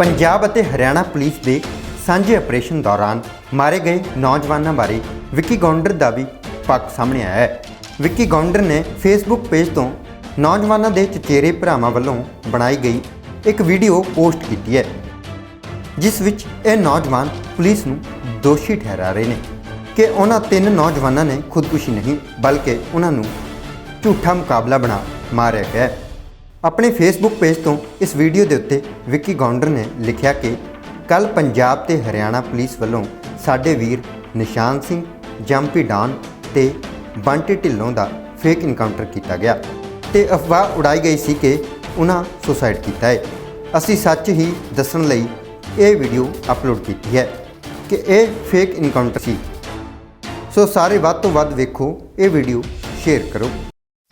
ਪੰਜਾਬ ਅਤੇ ਹਰਿਆਣਾ ਪੁਲਿਸ ਦੇ ਸਾਂਝੇ ਆਪਰੇਸ਼ਨ ਦੌਰਾਨ ਮਾਰੇ ਗਏ ਨੌਜਵਾਨਾਂ ਬਾਰੇ ਵਿੱਕੀ ਗੌਂਡਰ ਦਾ ਵੀ ਪੱਖ ਸਾਹਮਣੇ ਆਇਆ ਹੈ। ਵਿੱਕੀ ਗੌਂਡਰ ਨੇ ਫੇਸਬੁੱਕ ਪੇਜ ਤੋਂ ਨੌਜਵਾਨਾਂ ਦੇ ਚਚੇਰੇ ਭਰਾਵਾਂ ਵੱਲੋਂ ਬਣਾਈ ਗਈ ਇੱਕ ਵੀਡੀਓ ਪੋਸਟ ਕੀਤੀ ਹੈ, ਜਿਸ ਵਿੱਚ ਇਹ ਨੌਜਵਾਨ ਪੁਲਿਸ ਨੂੰ ਦੋਸ਼ੀ ਠਹਿਰਾ ਰਹੇ ਨੇ ਕਿ ਉਹਨਾਂ ਤਿੰਨ ਨੌਜਵਾਨਾਂ ਨੇ ਖੁਦਕੁਸ਼ੀ ਨਹੀਂ, ਬਲਕਿ ਉਹਨਾਂ ਨੂੰ ਝੂਠਾ ਮੁਕਾਬਲਾ ਬਣਾ ਮਾਰਿਆ ਗਿਆ ਹੈ। ਆਪਣੇ ਫੇਸਬੁੱਕ ਪੇਜ ਤੋਂ ਇਸ ਵੀਡੀਓ ਦੇ ਉੱਤੇ ਵਿੱਕੀ ਗੌਂਡਰ ਨੇ ਲਿਖਿਆ ਕਿ ਕੱਲ ਪੰਜਾਬ ਤੇ ਹਰਿਆਣਾ ਪੁਲਿਸ ਵੱਲੋਂ ਸਾਡੇ ਵੀਰ ਨਿਸ਼ਾਨ ਸਿੰਘ, ਜੰਪੀ ਡਾਨ ਤੇ ਬੰਟੀ ਢਿੱਲੋਂ ਦਾ ਫੇਕ ਇਨਕਾਊਂਟਰ ਕੀਤਾ ਗਿਆ ਤੇ ਅਫਵਾਹ ਉਡਾਈ ਗਈ ਸੀ ਕਿ ਉਹਨਾਂ ਸੁਸਾਈਡ ਕੀਤਾ ਹੈ। ਅਸੀਂ ਸੱਚ ਹੀ ਦੱਸਣ ਲਈ ਇਹ ਵੀਡੀਓ ਅਪਲੋਡ ਕੀਤੀ ਹੈ ਕਿ ਇਹ ਫੇਕ ਇਨਕਾਊਂਟਰ ਸੀ। ਸੋ ਸਾਰੇ ਵੱਧ ਤੋਂ ਵੱਧ ਵੇਖੋ, ਇਹ ਵੀਡੀਓ ਸ਼ੇਅਰ ਕਰੋ।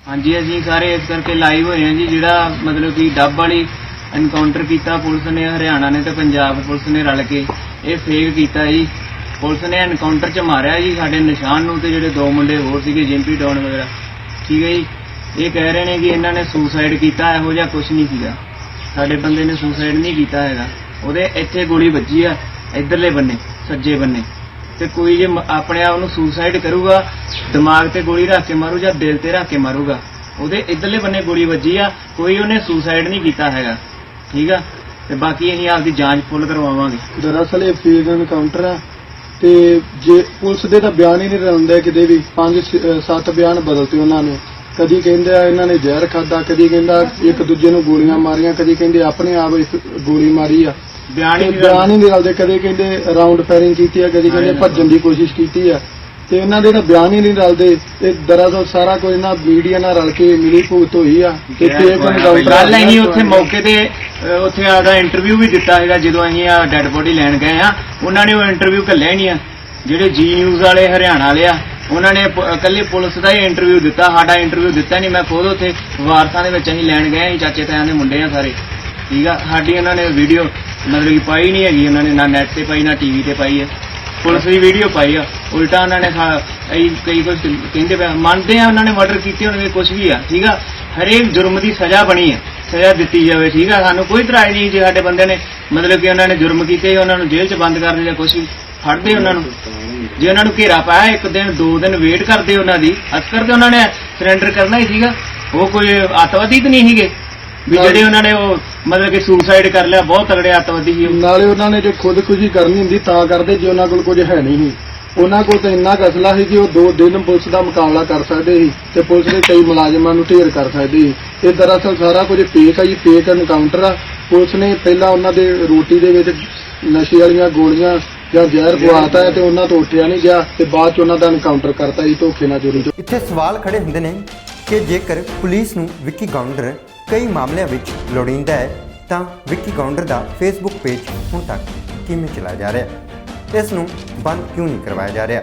ਹਾਂਜੀ, ਅਸੀਂ ਸਾਰੇ ਇਸ ਕਰਕੇ ਲਾਈਵ ਹੋਏ ਹਾਂ ਜੀ, ਜਿਹੜਾ ਮਤਲਬ ਕਿ ਡੱਬ ਵਾਲੀ ਐਨਕਾਊਂਟਰ ਕੀਤਾ, ਪੁਲਿਸ ਨੇ ਹਰਿਆਣਾ ਨੇ ਤੇ ਪੰਜਾਬ ਪੁਲਿਸ ਨੇ ਰਲ ਕੇ, ਇਹ ਫੇਕ ਕੀਤਾ ਜੀ। ਪੁਲਿਸ ਨੇ ਐਨਕਾਊਂਟਰ ਚ ਮਾਰਿਆ ਜੀ, ਸਾਡੇ ਨਿਸ਼ਾਨ ਨੂੰ ਤੇ ਜਿਹੜੇ ਦੋ ਮੁੰਡੇ ਹੋਰ ਸੀਗੇ, ਜਿੰਪੀ ਡੌਨ ਵਗੈਰਾ, ਠੀਕ ਹੈ ਜੀ। ਇਹ ਕਹਿ ਰਹੇ ਨੇ ਕਿ ਇਹਨਾਂ ਨੇ ਸੁਸਾਈਡ ਕੀਤਾ, ਇਹੋ ਜਿਹਾ ਕੁਝ ਨਹੀਂ ਸੀਗਾ। ਸਾਡੇ ਬੰਦੇ ਨੇ ਸੁਸਾਈਡ ਨਹੀਂ ਕੀਤਾ ਹੈਗਾ। ਉਹਦੇ ਇੱਥੇ ਗੋਲੀ ਵੱਜੀ ਆ, ਇਧਰਲੇ ਬੰਨੇ, ਸੱਜੇ ਬੰਨੇ। ਤੇ ਕੋਈ ਜੇ ਆਪਣੇ ਆਪ ਨੂੰ ਸੁਸਾਈਡ ਕਰੂਗਾ, ਦਿਮਾਗ ਤੇ ਗੋਲੀ ਰੱਖ ਕੇ ਮਾਰੂ ਜਾਂ ਦਿਲ ਤੇ ਰੱਖ ਕੇ ਮਾਰੂਗਾ, ਉਹਦੇ ਇਧਰਲੇ ਬੰਨੇ ਗੋਲੀ ਵੱਜੀ ਆ, ਕੋਈ ਉਹਨੇ ਸੁਸਾਈਡ ਨਹੀਂ ਕੀਤਾ ਹੈਗਾ, ਠੀਕ ਆ? ਤੇ ਬਾਕੀ ਅਸੀਂ ਆਪਦੀ ਜਾਂਚ ਫੁੱਲ ਕਰਵਾਵਾਂਗੇ। ਦਰਅਸਲ ਇਹ ਫੇਕ ਐਨਕਾਊਂਟਰ ਆ, ਤੇ ਜੇ ਪੁਲਿਸ ਦੇ ਤਾਂ ਬਿਆਨ ਹੀ ਨਹੀਂ ਰਲਦੇ ਕਿਤੇ ਵੀ, ਪੰਜ ਸੱਤ ਬਿਆਨ ਬਦਲਤੇ ਉਹਨਾਂ ਨੇ। ਕਦੀ ਕਹਿੰਦੇ ਆ ਇਹਨਾਂ ਨੇ ਜ਼ਹਿਰ ਖਾਦਾ ਕਦੀ ਕਹਿੰਦਾ ਇੱਕ ਦੂਜੇ ਨੂੰ ਗੋਲੀਆਂ ਮਾਰੀਆਂ, ਕਦੀ ਕਹਿੰਦੇ ਆਪਣੇ ਆਪ ਗੋਲੀ ਮਾਰੀ ਆ। ਬਿਆਨ ਹੀ ਤੇ ਨਹੀਂ ਬਿਆਨ ਹੀ ਨਹੀਂ ਰਲਦੇ ਕਦੇ ਕਹਿੰਦੇ ਰਾਉਂਡ ਫਾਇਰਿੰਗ ਕੀਤੀ ਆ ਕਦੀ ਕਹਿੰਦੇ ਭੱਜਣ ਦੀ ਕੋਸ਼ਿਸ਼ ਕੀਤੀ ਆ ਤੇ ਇਹਨਾਂ ਦੇ ਤਾਂ ਬਿਆਨ ਹੀ ਨਹੀਂ ਰਲਦੇ। ਇਹ ਦਰਅਸਲ ਸਾਰਾ ਕੁਝ ਇਹਨਾਂ ਮੀਡੀਆ ਨਾਲ ਰਲ ਕੇ ਮਿਲੀ ਭੁਗਤ ਹੋਈ ਆ। ਤੇ ਫੇਕ ਐਨਕਾਊਂਟਰ ਗੱਲ ਅਸੀਂ ਉੱਥੇ ਮੌਕੇ ਤੇ ਅਹ, ਉੱਥੇ ਆਦਾ ਇੰਟਰਵਿਊ ਵੀ ਦਿੱਤਾ ਹੈਗਾ ਜਦੋਂ ਅਸੀਂ ਆ ਡੈੱਡ ਬੋਡੀ ਲੈਣ ਗਏ ਆ ਉਹਨਾਂ ਨੇ ਉਹ ਇੰਟਰਵਿਊ ਕੱਲਿਆ ਨਹੀਂ ਆ। ਜਿਹੜੇ ਜੀ ਨਿਊਜ਼ ਵਾਲੇ ਹਰਿਆਣਾ ਵਾਲੇ ਆ ਉਹਨਾਂ ਨੇ ਪ- ਇਕੱਲੇ ਪੁਲਿਸ ਦਾ ਹੀ ਇੰਟਰਵਿਊ ਦਿੱਤਾ। ਸਾਡਾ ਇੰਟਰਵਿਊ ਦਿੱਤਾ ਨਹੀਂ। ਮੈਂ ਖੁਦ ਉੱਥੇ ਵਾਰਸਾਂ ਦੇ ਵਿੱਚ ਅਸੀਂ ਲੈਣ ਗਏ ਅਸੀਂ ਚਾਚੇ ਤਾਇਆਂ ਦੇ ਮੁੰਡੇ ਆ ਸਾਰੇ। ਠੀਕ ਆ? ਸਾਡੀ ਉਹਨਾਂ ਨੇ ਵੀਡੀਓ ਮਤਲਬ ਕਿ ਪਾਈ ਨਹੀਂ ਹੈਗੀ ਉਹਨਾਂ ਨੇ, ਨਾ ਨੈਟ ਤੇ ਪਾਈ, ਨਾ ਟੀਵੀ ਤੇ ਪਾਈ ਹੈ। ਪੁਲਿਸ ਦੀ ਵੀਡੀਓ ਪਾਈ ਆ। ਉਲਟਾ ਉਹਨਾਂ ਨੇ ਕਈ ਕਈ ਕੁਝ ਕਹਿੰਦੇ ਪਏ ਮੰਨਦੇ ਆ ਉਹਨਾਂ ਨੇ ਮਰਡਰ ਕੀਤੇ ਹੋਣਗੇ ਕੁਝ ਵੀ ਆ, ਠੀਕ ਆ? ਹਰੇਕ ਜੁਰਮ ਦੀ ਸਜ਼ਾ ਬਣੀ ਹੈ। ਸਜ਼ਾ ਦਿੱਤੀ ਜਾਵੇ, ਠੀਕ ਆ? ਸਾਨੂੰ ਕੋਈ ਇਤਰਾਜ਼ ਨਹੀਂ ਜੇ ਸਾਡੇ ਬੰਦੇ ਨੇ ਮਤਲਬ ਕਿ ਉਹਨਾਂ ਨੇ ਜੁਰਮ ਕੀਤੇ, ਉਹਨਾਂ ਨੂੰ ਜੇਲ੍ਹ 'ਚ ਬੰਦ ਕਰ ਦੇ ਜਾਂ ਕੁਝ ਵੀ ਫੜਦੇ ਉਹਨਾਂ ਨੂੰ। ਜੇ ਉਹਨਾਂ ਨੂੰ ਘੇਰਾ ਪਾਇਆ, ਇੱਕ ਦਿਨ, ਦੋ ਦਿਨ ਵੇਟ ਕਰਦੇ ਉਹਨਾਂ ਦੀ ਅਸਕਰ ਤੇ ਉਹਨਾਂ ਨੇ ਸਰੈਂਡਰ ਕਰਨਾ ਹੀ ਸੀਗਾ ਉਹ ਕੋਈ ਅੱਤਵਾਦੀ ਤਾਂ ਨਹੀਂ ਸੀਗੇ। ਵੀ ਜਿਹੜੇ ਉਹਨਾਂ ਨੇ ਉਹ ਮਤਲਬ ਕਿ ਸੁਸਾਈਡ ਕਰ ਲਿਆ ਬਹੁਤ ਤਗੜੇ ਅੱਤਵਾਦੀ ਸੀ ਉਹ। ਨਾਲੇ ਉਹਨਾਂ ਨੇ ਜੇ ਖੁਦਕੁਸ਼ੀ ਕਰਨੀ ਹੁੰਦੀ ਤਾਂ ਕਰਦੇ ਜੇ ਉਹਨਾਂ ਕੋਲ ਕੁਝ ਹੈ ਨਹੀਂ ਸੀ। ਉਹਨਾਂ ਕੋਲ ਤਾਂ ਇੰਨਾ ਕੁ ਅਸਲਾ ਸੀ ਕਿ ਉਹ ਦੋ ਦਿਨ ਪੁਲਿਸ ਦਾ ਮੁਕਾਬਲਾ ਕਰ ਸਕਦੇ ਸੀ ਤੇ ਪੁਲਿਸ ਦੇ ਕਈ ਮੁਲਾਜ਼ਮਾਂ ਨੂੰ ਢੇਰ ਕਰ ਸਕਦੇ ਸੀ। ਇਹ ਦਰਅਸਲ ਸਾਰਾ ਕੁਝ ਫੇਕ ਆ ਜੀ ਫੇਕ ਐਨਕਾਊਂਟਰ ਆ। ਪੁਲਿਸ ਨੇ ਪਹਿਲਾਂ ਉਹਨਾਂ ਦੇ ਰੋਟੀ ਦੇ ਵਿੱਚ ਨਸ਼ੇ ਵਾਲੀਆਂ ਗੋਲੀਆਂ ਜਾਂ ਜ਼ਹਿਰ ਪਵਾਤਾ ਹੈ ਤੇ ਉਹਨਾਂ ਤੋਂ ਉੱਠਿਆ ਨਹੀਂ ਗਿਆ ਤੇ ਬਾਅਦ ਚ ਉਹਨਾਂ ਦਾ ਐਨਕਾਊਂਟਰ ਕਰਤਾ ਜੀ ਧੋਖੇ ਨਾਲ ਚੋਰੀ ਚ। ਇੱਥੇ ਸਵਾਲ ਖੜੇ ਹੁੰਦੇ ਨੇ ਕਿ ਜੇਕਰ ਪੁਲਿਸ ਨੂੰ ਵਿੱਕੀ ਗੌਂਡਰ ਕਈ ਮਾਮਲਿਆਂ ਵਿੱਚ ਲੋੜੀਂਦਾ ਹੈ, ਤਾਂ ਵਿੱਕੀ ਗੌਂਡਰ ਦਾ ਫੇਸਬੁੱਕ ਪੇਜ ਹੁਣ ਤੱਕ ਕਿਵੇਂ ਚਲਾਇਆ ਜਾ ਰਿਹਾ ਹੈ? ਇਸ ਨੂੰ ਬੰਦ ਕਿਉਂ ਨਹੀਂ ਕਰਵਾਇਆ ਜਾ ਰਿਹਾ?